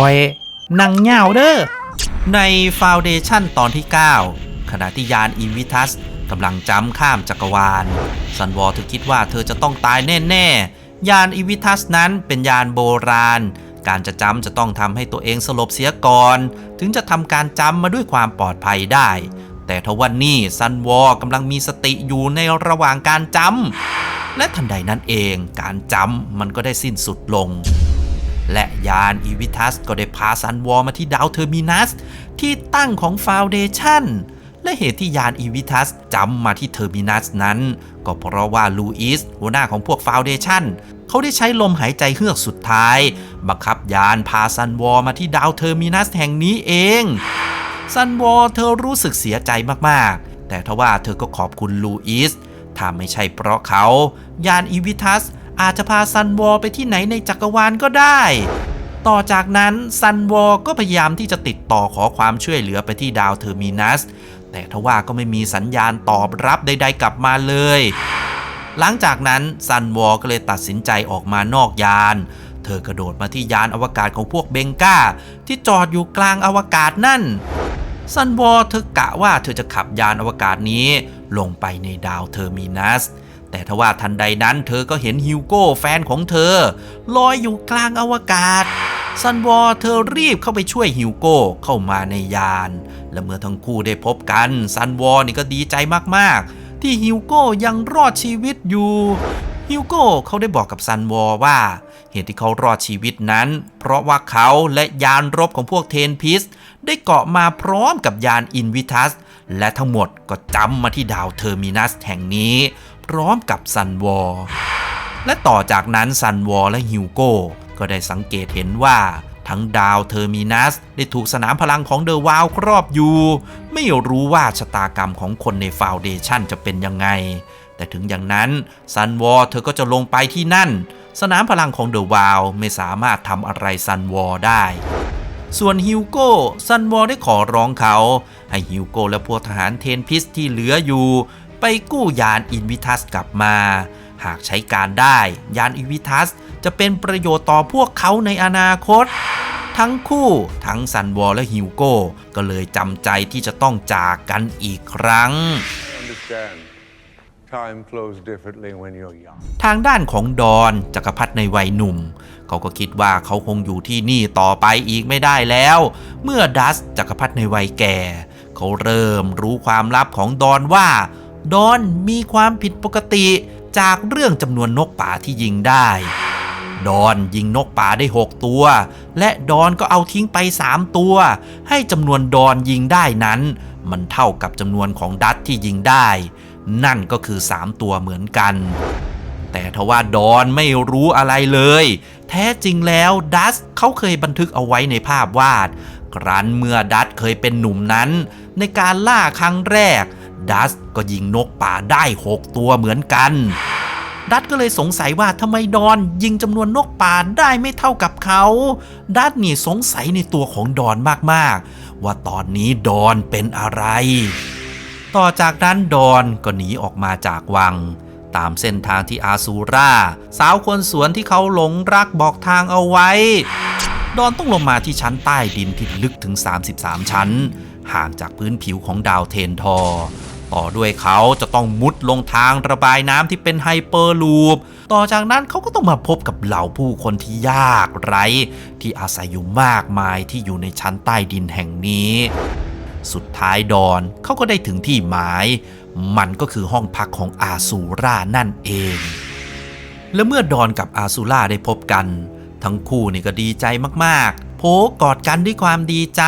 คอยนั่งเหงาเด้อ ในฟาวเดชั่นตอนที่ 9 ขณะที่ยานอินวิทัสกำลังจำข้ามจักรวาล ซันวอร์เธอคิดว่าเธอจะต้องตายแน่ๆ ยานอิวิทัสนั้นเป็นยานโบราณ การจะจำจะต้องทำให้ตัวเองสลบเสียก่อน ถึงจะทำการจำมาด้วยความปลอดภัยได้ แต่ทว่านี่ซันวอร์กำลังมีสติอยู่ในระหว่างการจำและทันใดนั้นเองการจำมันก็ได้สิ้นสุดลง และยานอีวิทัสก็ได้พาซันวอร์มาที่ดาวเทอร์มินัส ที่ตั้งของฟาวเดชันและเหตุที่ยานอีวิทัสจำมาที่เทอร์มินัสนั้น ก็เพราะว่าลูอิสหัวหน้าของพวกฟาวเดชันเขาได้ใช้ลมหายใจเฮือกสุดท้าย บังคับยานพาซันวอมาที่ดาวเทอร์มินัสแห่งนี้เอง ซันวอเธอรู้สึกเสียใจมากๆ แต่ทว่าเธอก็ขอบคุณลูอิสถ้าไม่ใช่เพราะเขา ยานอีวิทัส อาจจะพาซันวอร์ไปที่ไหนในจักรวาลก็ได้ ต่อจากนั้นซันวอร์ก็พยายามที่จะติดต่อขอความช่วยเหลือไปที่ดาวเทอร์มินัส แต่ทว่าก็ไม่มีสัญญาณตอบรับใดๆกลับมาเลย หลังจากนั้นซันวอร์ก็เลยตัดสินใจออกมานอกยาน เธอกระโดดมาที่ยานอวกาศของพวกเบงก้าที่จอดอยู่กลางอวกาศนั่นซันวอร์เธอกะว่าเธอจะขับยานอวกาศนี้ลงไปในดาวเทอร์มินัส แต่ทว่าทันใดนั้นเธอก็เห็นฮิวโก้แฟนของเธอ ลอยอยู่กลางอวกาศ ซันวอร์เธอรีบเข้าไปช่วยฮิวโก้เข้ามาในยาน และเมื่อทั้งคู่ได้พบกัน ซันวอร์นี่ก็ดีใจมากๆ ที่ฮิวโก้ยังรอดชีวิตอยู่ฮิวโก้เขาได้บอกกับซันวอร์ว่า เหตุที่เขารอดชีวิตนั้น เพราะว่าเขาและยานรบของพวกเทนพิส ได้เกาะมาพร้อมกับยานอินวิทัส และทั้งหมดก็จำมาที่ดาวเทอร์มินัสแห่งนี้ ร้อมกับซันวอร์และต่อจากนั้นซันวอร์และฮิวโก้ก็ได้สังเกตเห็นว่าทั้งดาวเทอร์มินัสได้ถูกสนามพลังของเดอะวาวครอบอยู่ ไม่รู้ว่าชะตากรรมของคนในฟาวเดชันจะเป็นยังไง แต่ถึงอย่างนั้นซันวอร์เธอก็จะลงไปที่นั่น สนามพลังของเดอะวาวไม่สามารถทำอะไรซันวอร์ได้ ส่วนฮิวโก้ซันวอร์ได้ขอร้องเขา ให้ฮิวโก้และพวกทหารเทนพิสที่เหลืออยู่ ไปกู้ยานอินวิทัสกลับมา หากใช้การได้ยานอินวิทัสจะเป็นประโยชน์ต่อพวกเขาในอนาคต ทั้งคู่ทั้งซันวอร์และฮิวโก้ ก็เลยจำใจที่จะต้องจากกันอีกครั้ง understand. Time flows differently when you're young. ทางด้านของดอนจักรพรรดิในวัยหนุ่ม เขาก็คิดว่าเขาคงอยู่ที่นี่ต่อไปอีกไม่ได้แล้ว เมื่อดัสจักรพรรดิในวัยแก่ เขาเริ่มรู้ความลับของดอนว่า ดอนมีความผิดปกติจากเรื่องจำนวนนกป่าที่ยิงได้ ดอนยิงนกป่าได้ 6 ตัว และดอนก็เอาทิ้งไป 3 ตัว ให้จำนวนดอนยิงได้นั้น มันเท่ากับจำนวนของดัตที่ยิงได้ นั่นก็คือ 3 ตัวเหมือนกัน แต่ทว่าดอนไม่รู้อะไรเลย แท้จริงแล้วดัสเขาเคยบันทึกเอาไว้ในภาพวาด ครั้นเมื่อดัสเคยเป็นหนุ่มนั้น ในการล่าครั้งแรก ดัสก็ยิงนกป่าได้ 6 ตัวเหมือนกัน ดัตก็เลยสงสัยว่าทำไมดอนยิงจำนวนนกป่าได้ไม่เท่ากับเขา ดัตนี่สงสัยในตัวของดอนมากๆ ว่าตอนนี้ดอนเป็นอะไร ต่อจากนั้นดอนก็หนีออกมาจากวังตามเส้นทางที่อาซูราสาวคนสวนที่เขาหลงรักบอกทางเอาไว้ ดอนต้องลงมาที่ชั้นใต้ดินที่ลึกถึง 33 ชั้น ห่างจากพื้นผิวของดาวเทนทอร์ ต่อด้วยเขาจะต้องมุดลงทางระบายน้ำที่เป็นไฮเปอร์ลูป ต่อจากนั้นเขาก็ต้องมาพบกับเหล่าผู้คนที่ยากไร้ ที่อาศัยอยู่มากมายที่อยู่ในชั้นใต้ดินแห่งนี้ สุดท้ายดอนเขาก็ได้ถึงที่หมาย มันก็คือห้องพักของอาซูรานั่นเอง และเมื่อดอนกับอาซูราได้พบกัน ทั้งคู่นี่ก็ดีใจมากๆ โผกอดกันด้วยความดีใจ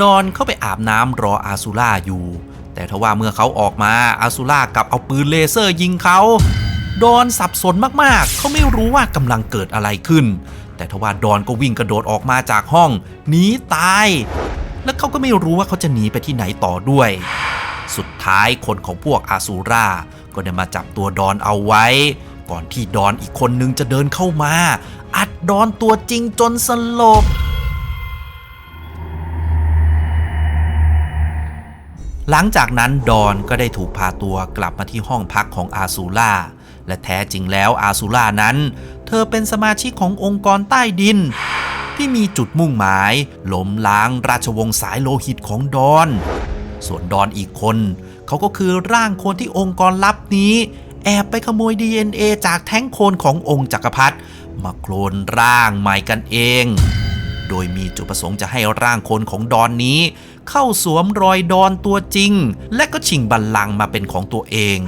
ดอนเข้าไปอาบน้ำรออาซูราอยู่ แต่ทว่าเมื่อเขาออกมาอาซูรากลับเอาปืนเลเซอร์ยิงเขาดอนสับสนมากๆ เขาไม่รู้ว่ากำลังเกิดอะไรขึ้น แต่ทว่าดอนก็วิ่งกระโดดออกมาจากห้องหนีตาย และเขาก็ไม่รู้ว่าเขาจะหนีไปที่ไหนต่อด้วย สุดท้ายคนของพวกอาซูราก็ได้มาจับตัวดอนเอาไว้ ก่อนที่ดอนอีกคนนึงจะเดินเข้ามา อัดดอนตัวจริงจนสลบ หลังจากนั้นดอนก็ได้ถูกพาตัวกลับมาที่ห้องพักของอาซูล่าและแท้จริงแล้วอาซูล่านั้น เธอเป็นสมาชิกขององค์กรใต้ดิน ที่มีจุดมุ่งหมายล้มล้างราชวงศ์สายโลหิตของดอน ส่วนดอนอีกคน เขาก็คือร่างโคนที่องค์กรลับนี้ แอบไปขโมย DNA จากแท้งโคนขององค์จักรพรรดิมาโคลนร่างใหม่กันเอง โดยมีจุดประสงค์จะให้ร่างโคนของดอนนี้ เข้าสวมรอยดอนตัวจริง และก็ชิงบัลลังก์มาเป็นของตัวเอง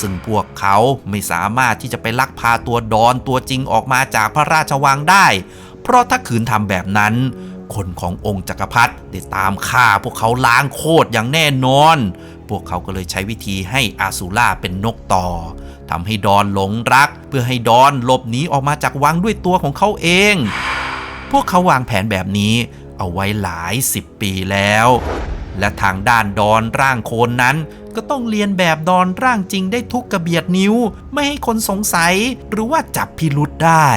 ซึ่งพวกเขาไม่สามารถที่จะไปลักพาตัวดอนตัวจริงออกมาจากพระราชวังได้ เพราะถ้าขืนทำแบบนั้น คนขององค์จักรพรรดิได้ตามฆ่าพวกเขาล้างโคตรอย่างแน่นอน พวกเขาก็เลยใช้วิธีให้อาซูล่าเป็นนกต่อทำให้ดอนหลงรัก เพื่อให้ดอนหลบหนีออกมาจากวังด้วยตัวของเขาเอง พวกเขาวางแผนแบบนี้ เอาไว้หลายสิบปีแล้ว และทางด้านดอนร่างโคนนั้น ก็ต้องเรียนแบบดอนร่างจริงได้ทุกกระเบียดนิ้ว ไม่ให้คนสงสัยหรือว่าจับพิรุษได้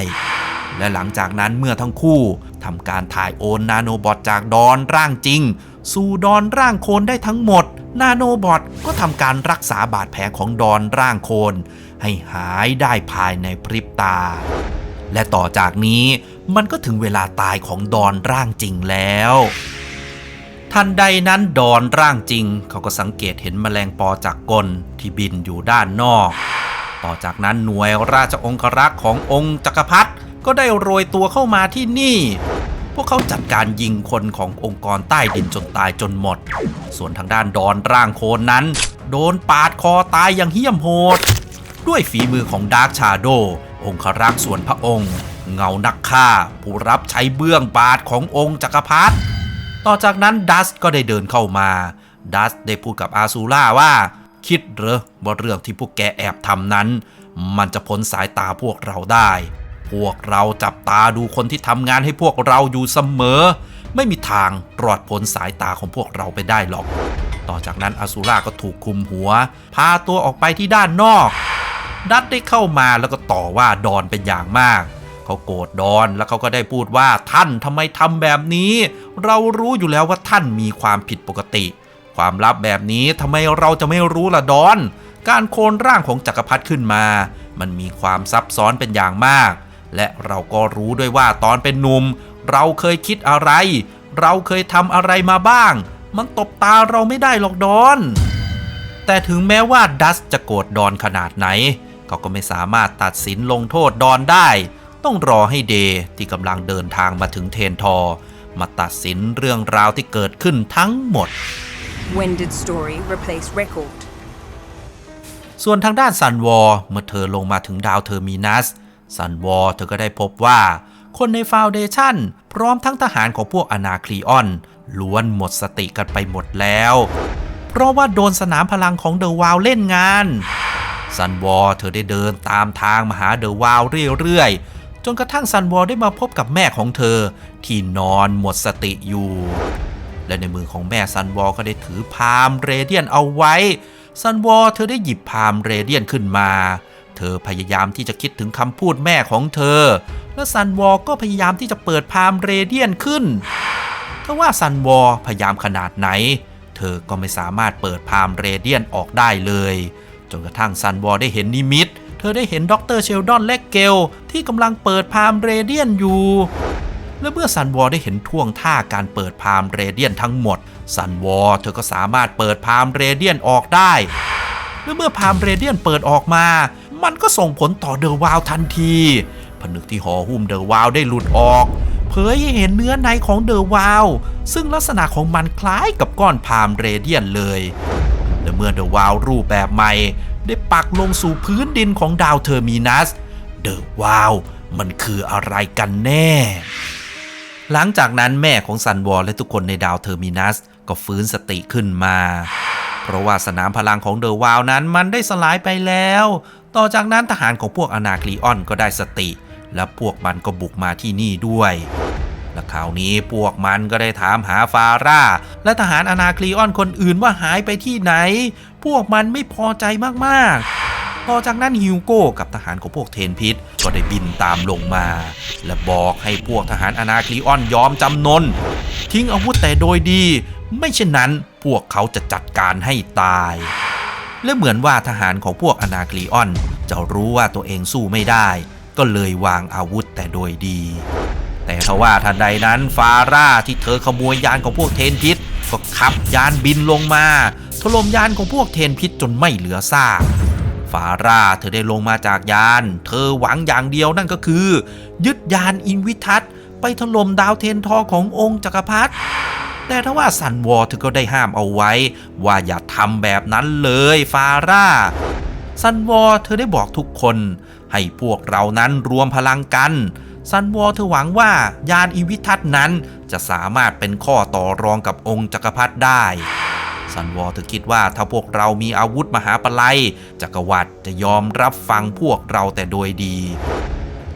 และหลังจากนั้นเมื่อทั้งคู่ทำการถ่ายโอนนาโนบอทจากดอนร่างจริง สู่ดอนร่างโคนได้ทั้งหมด นาโนบอทก็ทำการรักษาบาดแผลของดอนร่างโคน ให้หายได้ภายในพริบตา และต่อจากนี้ มันก็ถึงเวลาตายของดอนร่างจริงแล้ว ทันใดนั้นดอนร่างจริง เขาก็สังเกตเห็นแมลงปอจากกลที่บินอยู่ด้านนอก ต่อจากนั้นหน่วยราชองครักษ์ขององค์จักรพรรดิก็ได้โรยตัวเข้ามาที่นี่ พวกเขาจัดการยิงคนขององค์กรใต้ดินจนตายจนหมด ส่วนทางด้านดอนร่างโคนนั้น โดนปาดคอตายอย่างเหี้ยมโหด ด้วยฝีมือของดาร์คชาโดองครักษ์ส่วนพระองค์ เงานักฆ่า ผู้รับใช้เบื้องบาทขององค์จักรพรรดิต่อจากนั้นดัสก็ได้เดินเข้ามา ดัสได้พูดกับอาซูล่าว่า คิดเหรอว่าเรื่องที่พวกแกแอบทำนั้น มันจะพ้นสายตาพวกเราได้ พวกเราจับตาดูคนที่ทำงานให้พวกเราอยู่เสมอ ไม่มีทางรอดพ้นสายตาของพวกเราไปได้หรอก ต่อจากนั้นอาซูล่าก็ถูกคุมหัว พาตัวออกไปที่ด้านนอก ดัตได้เข้ามาแล้วก็ต่อว่าดอนเป็นอย่างมาก เขาโกรธดอนแล้วเขาก็ได้พูดว่าท่านทำไมทำแบบนี้ เรารู้อยู่แล้วว่าท่านมีความผิดปกติ ความลับแบบนี้ทำไมเราจะไม่รู้ล่ะดอน การโคลนร่างของจักรพรรดิขึ้นมา มันมีความซับซ้อนเป็นอย่างมาก และเราก็รู้ด้วยว่าตอนเป็นหนุ่ม เราเคยคิดอะไร เราเคยทำอะไรมาบ้าง มันตบตาเราไม่ได้หรอกดอนแต่ถึงแม้ว่าดัสจะโกรธดอนขนาดไหน เขาก็ไม่สามารถตัดสินลงโทษดอนได้ ต้องรอให้เดย์ที่กำลังเดินทางมาถึงเทนทอร์มาตัดสินเรื่องราวที่เกิดขึ้นทั้งหมด When did story replace record? ส่วนทางด้านซันวอร์เมื่อเธอลงมาถึงดาวเทอร์มินัสซันวอร์เธอก็ได้พบว่า คนในฟาวเดชันพร้อมทั้งทหารของพวกอนาคลีออนล้วนหมดสติกันไปหมดแล้ว เพราะว่าโดนสนามพลังของเดอะวาวเล่นงานซันวอร์เธอได้เดินตามทางมาหาเดอะวาวเรื่อยๆ จนกระทั่งซันวอร์ได้มาพบกับแม่ของเธอ ที่นอนหมดสติอยู่ และในมือของแม่ซันวอร์ก็ได้ถือพามเรเดียนเอาไว้ ซันวอร์เธอได้หยิบพามเรเดียนขึ้นมา เธอพยายามที่จะคิดถึงคำพูดแม่ของเธอ และซันวอร์ก็พยายามที่จะเปิดพามเรเดียนขึ้นถ้าว่าซันวอร์พยายามขนาดไหน เธอก็ไม่สามารถเปิดพามเรเดียนออกได้เลยจนกระทั่งซันวอร์ได้เห็นนิมิต ธอได้เห็นดรเชลดอนและเกลที่กำลังเปิดพามเรเดียนอยู่ และเมื่อซันวอร์ได้เห็นท่วงท่าการเปิดพามเรเดียนทั้งหมดซันวอร์เธอก็สามารถเปิดพามเรเดียนออกได้ และเมื่อพามเรเดียนเปิดออกมา มันก็ส่งผลต่อเดอะวาวทันทีผนึกที่ห่อหุ้มเดอะวาวได้หลุดออก เผยให้เห็นเนื้อในของเดอะวาวซึ่งลักษณะของมันคล้ายกับก้อนพามเรเดียนเลยและเมื่อเดอะวาวรูปแบบใหม่ ได้ปักลงสู่พื้นดินของดาวเทอร์มินัส เดอะวาวมันคืออะไรกันแน่ หลังจากนั้นแม่ของซันวอร์และทุกคนในดาวเทอร์มินัส ก็ฟื้นสติขึ้นมา เพราะว่าสนามพลังของเดอะวาวนั้นมันได้สลายไปแล้ว ต่อจากนั้นทหารของพวกอนาคลีออนก็ได้สติ และพวกมันก็บุกมาที่นี่ด้วย และคราวนี้พวกมันก็ได้ถามหาฟาร่า และทหารอนาคลีออนคนอื่นว่าหายไปที่ไหน พวกมันไม่พอใจมากๆ ต่อจากนั้นฮิวโก้กับทหารของพวกเทนพิษก็ได้บินตามลงมา และบอกให้พวกทหารอนาคลีออนยอมจำนน ทิ้งอาวุธแต่โดยดี ไม่เช่นนั้นพวกเขาจะจัดการให้ตาย และเหมือนว่าทหารของพวกอนาคลีออน จะรู้ว่าตัวเองสู้ไม่ได้ ก็เลยวางอาวุธแต่โดยดี แต่ทว่าทันใดนั้นฟาร่าที่เธอขโมยยานของพวกเทนพิษก็ขับยานบินลงมาถล่มยานของพวกเทนพิษจนไม่เหลือซากฟาร่าเธอได้ลงมาจากยาน เธอหวังอย่างเดียวนั่นก็คือ ยึดยานอินวิทัศไปถล่มดาวเทนทอขององค์จักรพรรดิแต่ถ้าว่าซันวอร์เธอก็ได้ห้ามเอาไว้ ว่าอย่าทำแบบนั้นเลยฟาร่าซันวอร์เธอได้บอกทุกคน ให้พวกเรานั้นรวมพลังกัน ซันวอร์เธอหวังว่ายานอีวิทัศน์นั้น จะสามารถเป็นข้อต่อรองกับองค์จักรพรรดิได้ซันวอร์เธอคิดว่าถ้าพวกเรามีอาวุธมหาปลัยจักรวรรดิจะยอมรับฟังพวกเราแต่โดยดี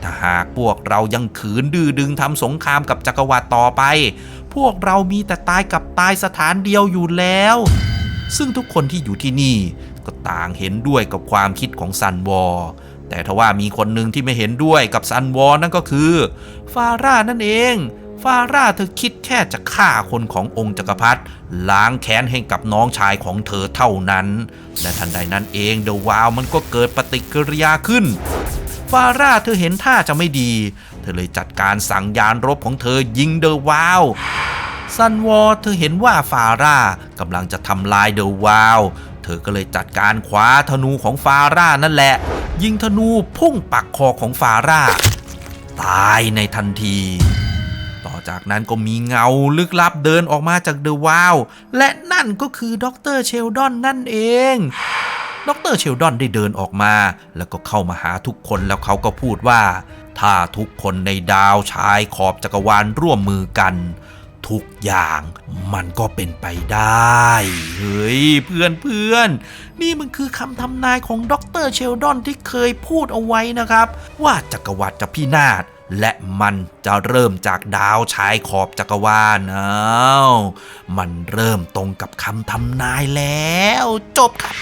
ถ้าหากพวกเรายังขืนดื้อดึงทำสงครามกับจักรวรรดิต่อไป พวกเรามีแต่ตายกับตายสถานเดียวอยู่แล้ว ซึ่งทุกคนที่อยู่ที่นี่ ก็ต่างเห็นด้วยกับความคิดของซันวอร์ แต่ทว่ามีคนหนึ่งที่ไม่เห็นด้วยกับซันวอร์นั่นก็คือ ฟาร่านั่นเอง ฟาร่าเธอคิดแค่จะฆ่าคนขององค์จักรพรรดิล้างแค้นให้กับน้องชายของเธอเท่านั้น และทันใดนั้นเองเดอะวาวมันก็เกิดปฏิกิริยาขึ้น ฟาร่าเธอเห็นท่าจะไม่ดี เธอเลยจัดการสั่งยานรบของเธอยิงเดอะวาวซันวอร์เธอเห็นว่าฟาร่ากำลังจะทำลายเดอะวาว เธอก็เลยจัดการคว้าธนูของฟาร่านั่นแหละ ยิงธนูพุ่งปักคอของฟาร่า ตายในทันที ต่อจากนั้นก็มีเงาลึกลับเดินออกมาจากเดอะวาวและนั่นก็คือด็อกเตอร์เชลดอนนั่นเองด็อกเตอร์เชลดอนได้เดินออกมา แล้วก็เข้ามาหาทุกคนแล้วเขาก็พูดว่า ถ้าทุกคนในดาวชายขอบจักรวาลร่วมมือกัน ทุกอย่างมันก็เป็นไปได้ เฮ้ยเพื่อนเพื่อนนี่มันคือคำทำนายของดรเชลดอนที่เคยพูดเอาไว้นะครับ ว่าจักรวรรดิจะพินาศและมันจะเริ่มจากดาวชายขอบจักรวาลอ้าวมันเริ่มตรงกับคำทำนายแล้ว จบครับ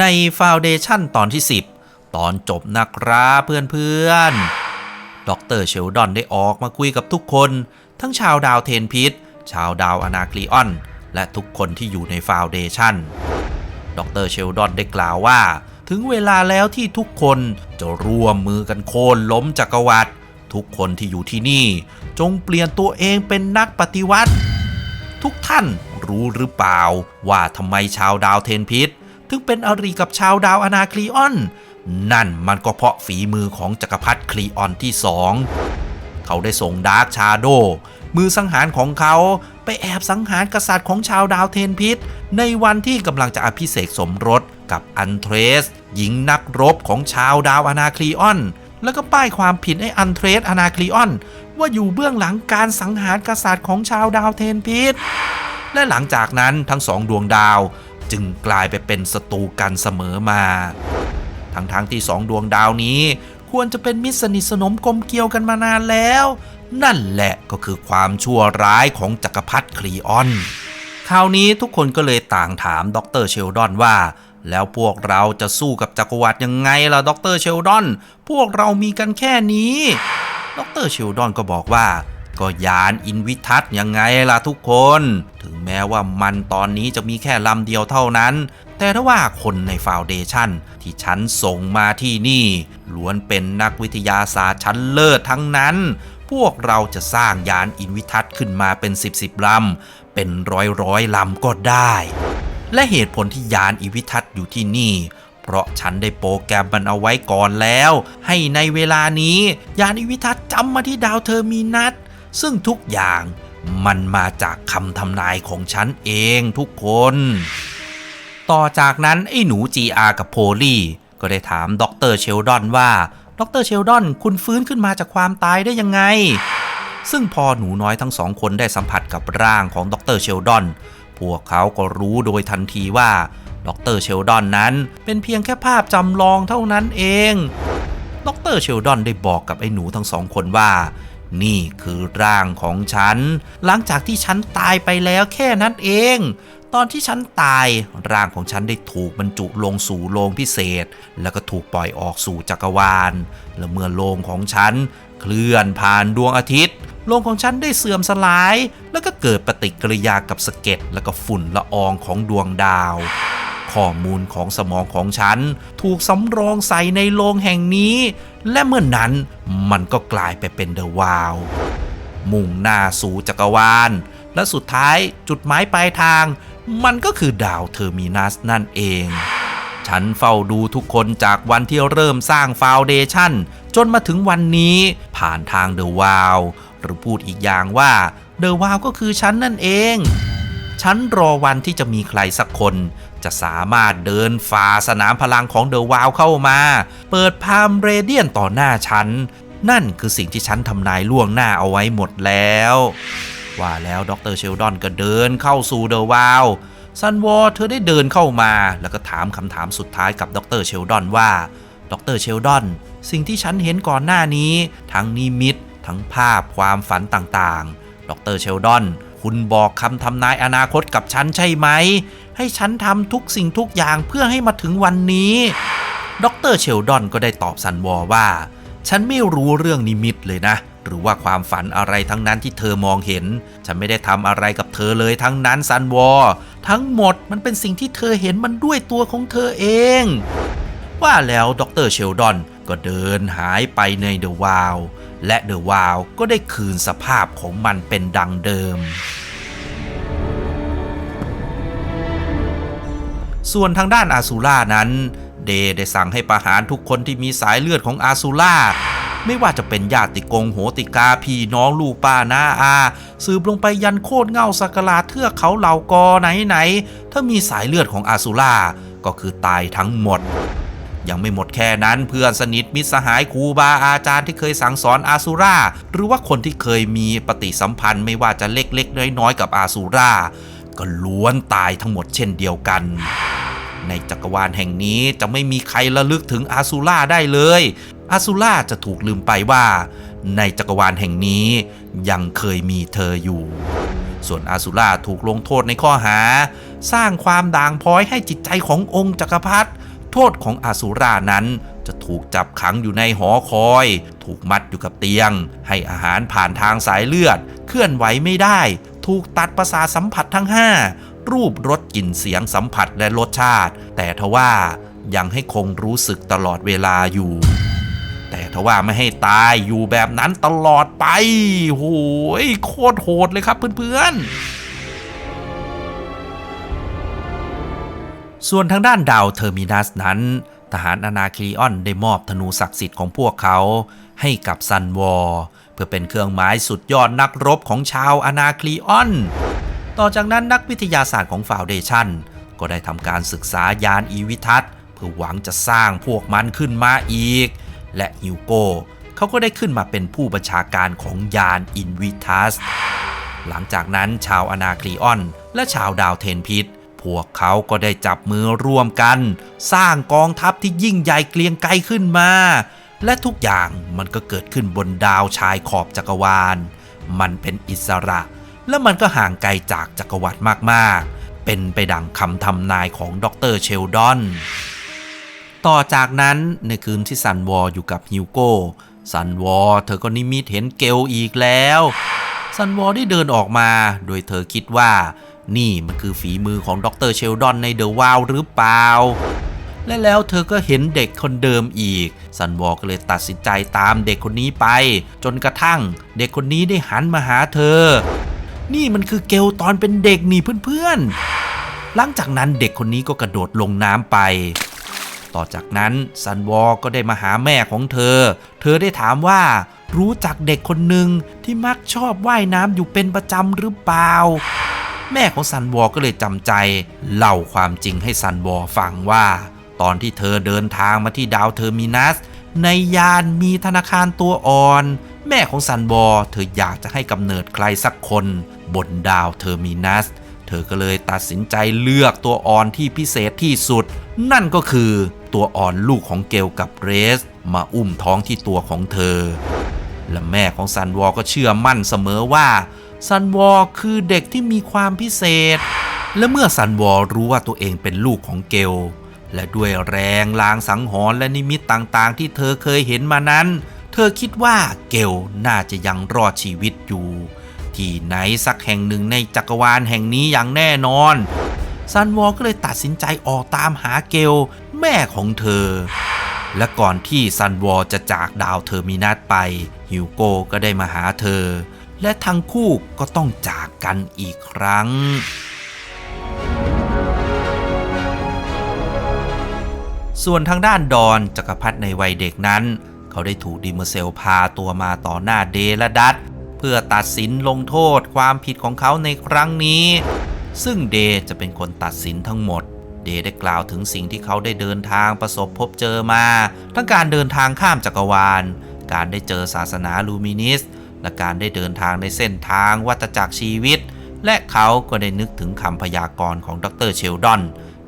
ใน Foundation ตอนที่ 10 ตอนจบนะครับเพื่อนๆ ดรเชลดอนได้ออกมาคุยกับทุกคน ทั้งชาวดาวเทนพิษ ชาวดาวอนาคลีออน และทุกคนที่อยู่ใน Foundation ดรเชลดอนได้กล่าวว่า ถึงเวลาแล้วที่ทุกคนจะร่วมมือกันโค่นล้มจักรวรรดิทุกคนที่อยู่ที่นี่ จงเปลี่ยนตัวเองเป็นนักปฏิวัติ ทุกท่านรู้หรือเปล่าว่าทำไมชาวดาวเทนพิษ ถึงเป็นอริกับชาวดาวอนาคลีออน นั่นมันก็เพราะฝีมือของจักรพรรดิคลีออนที่สองเขาได้ส่งดาร์คชาโดมือสังหารของเขาไปแอบสังหารกษัตริย์ของชาวดาวเทนพิษ ในวันที่กำลังจะอภิเษกสมรสกับอันเทรส หญิงนักรบของชาวดาวอนาคลีออน แล้วก็ป้ายความผิดให้อันเทรสอนาคลีออน ว่าอยู่เบื้องหลังการสังหารกษัตริย์ของชาวดาวเทนพิษ และหลังจากนั้นทั้งสองดวงดาว จึงกลายไปเป็นศัตรูกันเสมอมา ทั้งๆทที่สองดวงดาวนี้ ควรจะเป็นมิตรสนิทสนมกลมเกลียวกันมานานแล้ว นั่นแหละก็คือความชั่วร้ายของจักรพรรดิคลีออนคราวนี้ทุกคนก็เลยต่างถามดรเชลดอนว่า แล้วพวกเราจะสู้กับจักรวรรดิยังไงล่ะดรเชลดอน พวกเรามีกันแค่นี้ดรเชลดอนก็บอกว่า ก็ยานอินวิทัศยังไงล่ะทุกคน ถึงแม้ว่ามันตอนนี้จะมีแค่ลำเดียวเท่านั้น แต่ถ้าว่าคนในฟาวเดชันที่ฉันส่งมาที่นี่ล้วนเป็นนักวิทยาศาสตร์ชั้นเลิศทั้งนั้น พวกเราจะสร้างยานอินวิทัศขึ้นมาเป็น 10บสลำเป็นร้อยร้อยลำก็ได้ และเหตุผลที่ยานอินวิทัศอยู่ที่นี่เพราะฉันได้โปรแกรมมันเอาไว้ก่อนแล้ว ให้ในเวลานี้ ยานอินวิทัศน์จำมาที่ดาวเทอร์มีนัส ซึ่งทุกอย่างมันมาจากคำทำนายของฉันเองทุกคน ต่อจากนั้นไอ้หนู GR กับโพลี่ก็ได้ถามด็อกเตอร์เชลดอนว่าด็อกเตอร์เชลดอนคุณฟื้นขึ้นมาจากความตายได้ยังไง ซึ่งพอหนูน้อยทั้งสองคนได้สัมผัสกับร่างของด็อกเตอร์เชลดอน พวกเขาก็รู้โดยทันทีว่าด็อกเตอร์เชลดอนนั้นเป็นเพียงแค่ภาพจำลองเท่านั้นเองด็อกเตอร์เชลดอนได้บอกกับไอ้หนูทั้งสองคนว่า นี่คือร่างของฉัน หลังจากที่ฉันตายไปแล้วแค่นั้นเอง ตอนที่ฉันตาย ร่างของฉันได้ถูกบรรจุลงสู่โลงพิเศษ แล้วก็ถูกปล่อยออกสู่จักรวาล และเมื่อโลงของฉัน เคลื่อนผ่านดวงอาทิตย์โลกของฉันได้เสื่อมสลาย แล้วก็เกิดปฏิกิริยากับสะเก็ดแล้วก็ฝุ่นละอองของดวงดาว ข้อมูลของสมองของฉัน ถูกสำรองใส่ในโลงแห่งนี้ และเมื่อนนั้นมันก็กลายไปเป็นเดอะวาวมุ่งหน้าสู่จักรวาล และสุดท้ายจุดหมายปลายทาง มันก็คือดาวเทอร์มินัสนั่นเอง ฉันเฝ้าดูทุกคนจากวันที่เริ่มสร้างฟาวเดชั่น จนมาถึงวันนี้ผ่านทางเดอะวาวหรือพูดอีกอย่างว่าเดอะวาวก็คือฉันนั่นเอง ฉันรอวันที่จะมีใครสักคน จะสามารถเดินฝ่าสนามพลังของเดอะวาวเข้ามา เปิดพามเรเดียนต่อหน้าฉัน นั่นคือสิ่งที่ฉันทำนายล่วงหน้าเอาไว้หมดแล้ว ว่าแล้วดรเชลดอนก็เดินเข้าสู่เดอะวาวซันวอร์เธอได้เดินเข้ามาแล้วก็ถามคำถามสุดท้ายกับดรเชลดอนว่าดรเชลดอนสิ่งที่ฉันเห็นก่อนหน้านี้ ทั้งนิมิต ทั้งภาพความฝันต่างๆ ดรเชลดอน คุณบอกคำทำนายอนาคตกับฉันใช่ไหม ให้ฉันทำทุกสิ่งทุกอย่างเพื่อให้มาถึงวันนี้ดรเชลดอนก็ได้ตอบซันวอร์ว่า ฉันไม่รู้เรื่องนิมิตเลยนะ หรือว่าความฝันอะไรทั้งนั้นที่เธอมองเห็น ฉันไม่ได้ทำอะไรกับเธอเลยทั้งนั้นซันวอร์ทั้งหมดมันเป็นสิ่งที่เธอเห็นมันด้วยตัวของเธอเอง ว่าแล้วดรเชลดอนก็เดินหายไปในเดอะวาวและเดอะวาวก็ได้คืนสภาพของมันเป็นดังเดิม ส่วนทางด้านอาซูล่านั้น เดได้สั่งให้ประหารทุกคนที่มีสายเลือดของอาซูล่าไม่ว่าจะเป็นญาติกงโหติกาพี่น้องลูกป้าน้าอา สืบลงไปยันโคตรเงาสักลาเทือกเขาเหล่ากอไหนไหนๆถ้ามีสายเลือดของอาซูล่าก็คือตายทั้งหมด ยังไม่หมดแค่นั้นเพื่อนสนิทมิตรสหายครูบาอาจารย์ที่เคยสั่งสอนอาซูราหรือว่าคนที่เคยมีปฏิสัมพันธ์ไม่ว่าจะเล็กๆ น้อยๆ กับอาซูราก็ล้วนตายทั้งหมดเช่นเดียวกัน ในจักรวาลแห่งนี้จะไม่มีใครระลึกถึงอาซูล่าได้เลยอาซูล่าจะถูกลืมไปว่า ในจักรวาลแห่งนี้ยังเคยมีเธออยู่ ส่วนอาซูล่าถูกลงโทษในข้อหา สร้างความด่างพร้อยให้จิตใจขององค์จักรพรรดิ โทษของอาสูรานั้นจะถูกจับขังอยู่ในหอคอย ถูกมัดอยู่กับเตียง ให้อาหารผ่านทางสายเลือด เคลื่อนไหวไม่ได้ ถูกตัดประสาทสัมผัสทั้ง 5 รูปรสกลิ่นเสียงสัมผัสและรสชาติ แต่ทว่ายังให้คงรู้สึกตลอดเวลาอยู่ แต่ทว่าไม่ให้ตายอยู่แบบนั้นตลอดไปโหยโคตรโหดเลยครับเพื่อนๆ ส่วนทางด้านดาวเทอร์มินัสนั้น ทหารอนาคลีออนได้มอบธนูศักดิ์สิทธิ์ของพวกเขา ให้กับซันวอร์เพื่อเป็นเครื่องหมายสุดยอดนักรบของชาวอนาคลีออน ต่อจากนั้นนักวิทยาศาสตร์ของฟาวเดชันก็ได้ทำการศึกษายานอีวิทัศเพื่อหวังจะสร้างพวกมันขึ้นมาอีก และฮิวโก้เขาก็ได้ขึ้นมาเป็นผู้บัญชาการของยานอินวิทัสหลังจากนั้นชาวอนาคลีออน และชาวดาวเทนพิษ พวกเขาก็ได้จับมือร่วมกัน สร้างกองทัพที่ยิ่งใหญ่เกรียงไกรขึ้นมา และทุกอย่างมันก็เกิดขึ้นบนดาวชายขอบจักรวาล มันเป็นอิสระ และมันก็ห่างไกลจากจักรวรรดิมากๆ เป็นไปดังคำทำนายของดรเชลดอน ต่อจากนั้นในคืนที่ซันวอร์อยู่กับฮิวโก้ซันวอร์เธอก็นิมิตเห็นเกลอีกแล้วซันวอร์ได้เดินออกมา โดยเธอคิดว่า นี่มันคือฝีมือของดรเชลดอนในเดอะวาวหรือเปล่า และแล้วเธอก็เห็นเด็กคนเดิมอีก ซันวอร์ก็เลยตัดสินใจตามเด็กคนนี้ไป จนกระทั่ง เด็กคนนี้ได้หันมาหาเธอ นี่มันคือเกลตอนเป็นเด็กนี่เพื่อนๆ หลังจากนั้นเด็กคนนี้ก็กระโดดลงน้ำไปต่อจากนั้นซันวอร์ก็ได้มาหาแม่ของเธอ เธอได้ถามว่า รู้จักเด็กคนหนึ่งที่มักชอบว่ายน้ำอยู่เป็นประจำหรือเปล่า แม่ของซันวอร์ก็เลยจำใจ เล่าความจริงให้ซันวอร์ฟังว่า ตอนที่เธอเดินทางมาที่ดาวเทอร์มินัส ในยานมีธนาคารตัวอ่อน แม่ของซันวอร์เธออยากจะให้กำเนิดใครสักคน บนดาวเทอร์มินัส เธอก็เลยตัดสินใจเลือกตัวอ่อนที่พิเศษที่สุด นั่นก็คือตัวอ่อนลูกของเกลกับเรส มาอุ้มท้องที่ตัวของเธอ และแม่ของซันวอร์ก็เชื่อมั่นเสมอว่า ซันวอร์คือเด็กที่มีความพิเศษ และเมื่อซันวอร์รู้ว่าตัวเองเป็นลูกของเกล และด้วยแรงลางสังหรณ์และนิมิตต่างๆ ที่เธอเคยเห็นมานั้น เธอคิดว่าเกลน่าจะยังรอดชีวิตอยู่ ที่ไหนสักแห่งหนึ่งในจักรวาลแห่งนี้อย่างแน่นอนซันวอลก็เลยตัดสินใจออกตามหาเกลแม่ของเธอ และก่อนที่ซันวอลจะจากดาวเทอร์มินัสไปฮิวโกก็ได้มาหาเธอ และทั้งคู่ก็ต้องจากกันอีกครั้ง ส่วนทางด้านดอนจักรพรรดิในวัยเด็กนั้น เขาได้ถูกดิเมอร์เซลพาตัวมาต่อหน้าเดและดัตเพื่อตัดสินลงโทษความผิดของเขาในครั้งนี้ ซึ่งเดจะเป็นคนตัดสินทั้งหมดเดได้กล่าวถึงสิ่งที่เขาได้เดินทางประสบพบเจอมา ทั้งการเดินทางข้ามจักรวาล การได้เจอศาสนาลูมินิส และการได้เดินทางในเส้นทางวัฏจักรชีวิต และเขาก็ได้นึกถึงคำพยากรณ์ของดรเชลดอน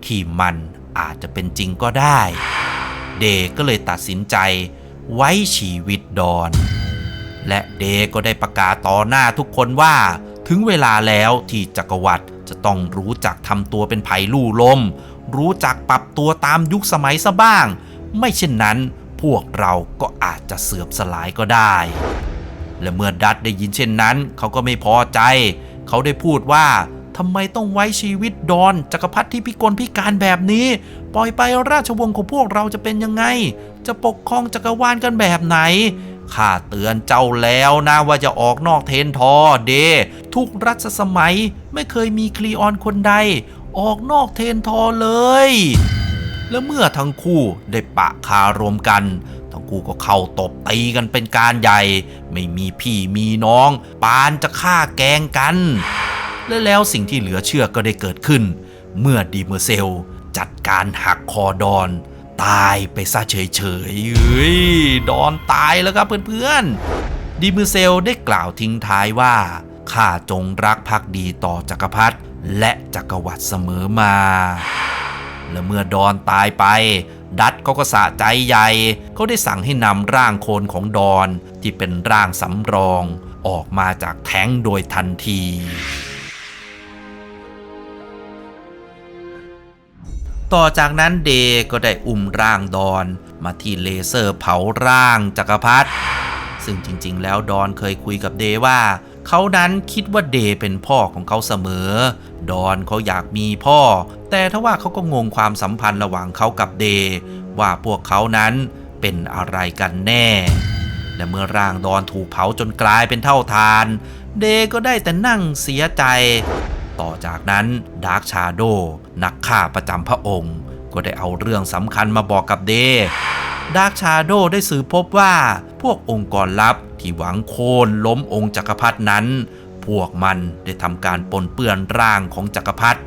ที่มันอาจจะเป็นจริงก็ได้ เดก็เลยตัดสินใจไว้ชีวิตดอน และเดก็ได้ประกาศต่อหน้าทุกคนว่า ถึงเวลาแล้วที่จักรวรรดิจะต้องรู้จักทำตัวเป็นไผ่ลู่ลม รู้จักปรับตัวตามยุคสมัยซะบ้าง ไม่เช่นนั้นพวกเราก็อาจจะเสื่อมสลายก็ได้ และเมื่อดัตได้ยินเช่นนั้น เขาก็ไม่พอใจ เขาได้พูดว่าทำไมต้องไว้ชีวิตดอนจักรพรรดิที่พิกลพิการแบบนี้ ปล่อยไปราชวงศ์ของพวกเราจะเป็นยังไง จะปกครองจักรวาลกันแบบไหนข้าเตือนเจ้าแล้วนะว่าจะออกนอกเทนทอเด ทุกรัชสมัยไม่เคยมีคลีออนคนใด ออกนอกเทนทอเลย และเมื่อทั้งคู่ได้ปะคารมกัน คู่ก็เข้าตบตีกันเป็นการใหญ่ ไม่มีพี่มีน้อง ปานจะฆ่าแกงกัน และแล้วสิ่งที่เหลือเชื่อก็ได้เกิดขึ้น เมื่อดีเมอร์เซล จัดการหักคอดอน ตายไปซะเฉยๆเฮ้ยดอนตายแล้วครับเพื่อนๆดีเมอร์เซลได้กล่าวทิ้งท้ายว่าข้าจงรักภักดีต่อจักรพรรดิและจักรวรรดิเสมอมา และเมื่อดอนตายไป ดัตเขาก็สะใจใหญ่ เขาได้สั่งให้นำร่างโคนของดอนที่เป็นร่างสำรอง ออกมาจากแท้งโดยทันที ต่อจากนั้นเดก็ได้อุ้มร่างดอนมาที่เลเซอร์เผาร่างจักรพรรดิซึ่งจริงๆ แล้วดอนเคยคุยกับเดว่า เขานั้นคิดว่าเดเป็นพ่อของเขาเสมอ ดอนเขาอยากมีพ่อ แต่ถ้าว่าเขาก็งงความสัมพันธ์ระหว่างเขากับเด ว่าพวกเขานั้นเป็นอะไรกันแน่ และเมื่อร่างดอนถูกเผาจนกลายเป็นเท่าทาน เดก็ได้แต่นั่งเสียใจ ต่อจากนั้นดาร์คชาโดนักฆ่าประจำพระองค์ ก็ได้เอาเรื่องสำคัญมาบอกกับเดดาร์คชาโดได้สืบพบว่าพวกองค์กรลับ ที่หวังโค่นล้มองค์จักรพรรดินั้น พวกมันได้ทำการปนเปื้อนร่างของจักรพรรดิ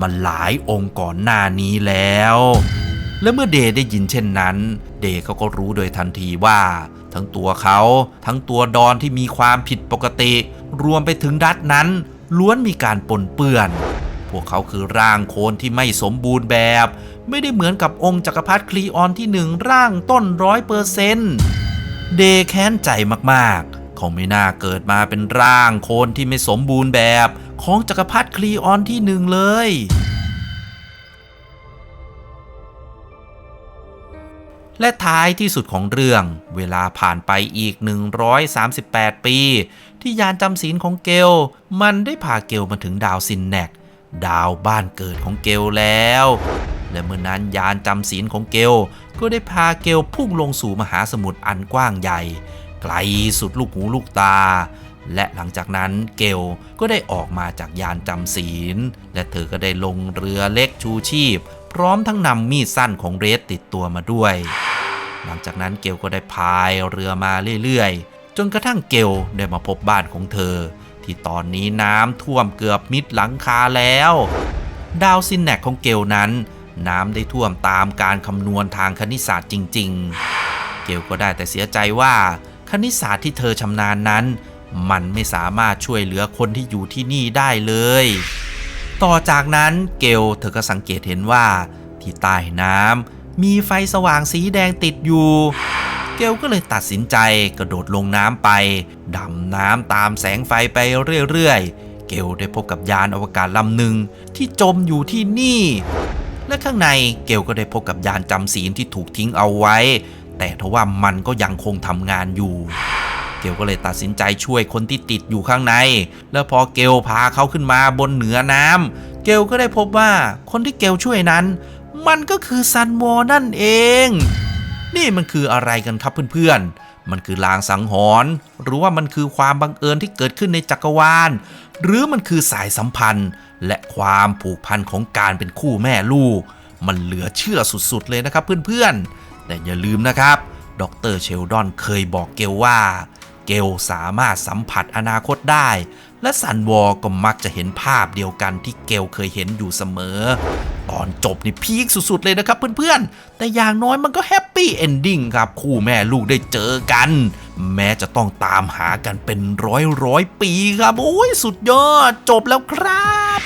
มาหลายองค์ก่อนหน้านี้แล้ว และเมื่อเดได้ยินเช่นนั้น เดเขาก็รู้โดยทันทีว่า ทั้งตัวเขา ทั้งตัวดอนที่มีความผิดปกติ รวมไปถึงดัตนั้น ล้วนมีการปนเปื้อน พวกเขาคือร่างโคนที่ไม่สมบูรณ์แบบ ไม่ได้เหมือนกับองค์จักรพรรดิคลีออนที่หนึ่งร่างต้นร้อยเปอร์เซนต์ เดแค้นใจมากๆ เขาไม่น่าเกิดมาเป็นร่างโคนที่ไม่สมบูรณ์แบบของจักรพรรดิคลีออนที่หนึ่งเลย และท้ายที่สุดของเรื่อง เวลาผ่านไปอีก 138 ปี ที่ยานจำศีลของเกล มันได้พาเกลมาถึงดาวซินแนก ดาวบ้านเกิดของเกลแล้ว และเมื่อนั้นยานจำศีลของเกลก็ได้พาเกลพุ่งลงสู่มหาสมุทรอันกว้างใหญ่ ไกลสุดลูกหูลูกตา และหลังจากนั้นเกลก็ได้ออกมาจากยานจำศีล และเธอก็ได้ลงเรือเล็กชูชีพ พร้อมทั้งนำมีดสั้นของเรสติดตัวมาด้วย หลังจากนั้นเกลก็ได้พายเรือมาเรื่อยๆ จนกระทั่งเกลได้มาพบบ้านของเธอ ที่ตอนนี้น้ำท่วมเกือบมิดหลังคาแล้วดาวซินแนกของเกลนั้น น้ำได้ท่วมตามการคำนวณทางคณิตศาสตร์จริง ๆ เกลก็ได้แต่เสียใจว่า คณิตศาสตร์ที่เธอชำนาญนั้น มันไม่สามารถช่วยเหลือคนที่อยู่ที่นี่ได้เลย ต่อจากนั้นเกลเธอก็สังเกตเห็นว่า ที่ใต้น้ำมีไฟสว่างสีแดงติดอยู่ เกลก็เลยตัดสินใจกระโดดลงน้ำไปดำน้ำตามแสงไฟไปเรื่อยๆเกลได้พบกับยานอวกาศลำหนึ่งที่จมอยู่ที่นี่ และข้างในเกลก็ได้พบกับยานจำศีลที่ถูกทิ้งเอาไว้ แต่ทว่ามันก็ยังคงทำงานอยู่ เกลก็เลยตัดสินใจช่วยคนที่ติดอยู่ข้างใน แล้วพอเกลพาเขาขึ้นมาบนเหนือน้ำเกลก็ได้พบว่าคนที่เกลช่วยนั้น มันก็คือซันวอนั่นเอง นี่มันคืออะไรกันครับเพื่อนๆมันคือลางสังหรณ์หรือว่ามันคือความบังเอิญที่เกิดขึ้นในจักรวาล หรือมันคือสายสัมพันธ์ และความผูกพันของการเป็นคู่แม่ลูก มันเหลือเชื่อสุดๆเลยนะครับเพื่อนๆ แต่อย่าลืมนะครับ ดรเชลดอนเคยบอกเกลว่า เกลสามารถสัมผัสอนาคตได้ และซันวอก็มักจะเห็นภาพเดียวกันที่เกลเคยเห็นอยู่เสมอ ตอนจบนี่พีคสุดๆเลยนะครับเพื่อนๆ แต่อย่างน้อยมันก็แฮปปี้เอนดิ้งครับคู่แม่ลูกได้เจอกัน แม้จะต้องตามหากันเป็นร้อยร้อยปีครับโอ้ยสุดยอดจบแล้วครับ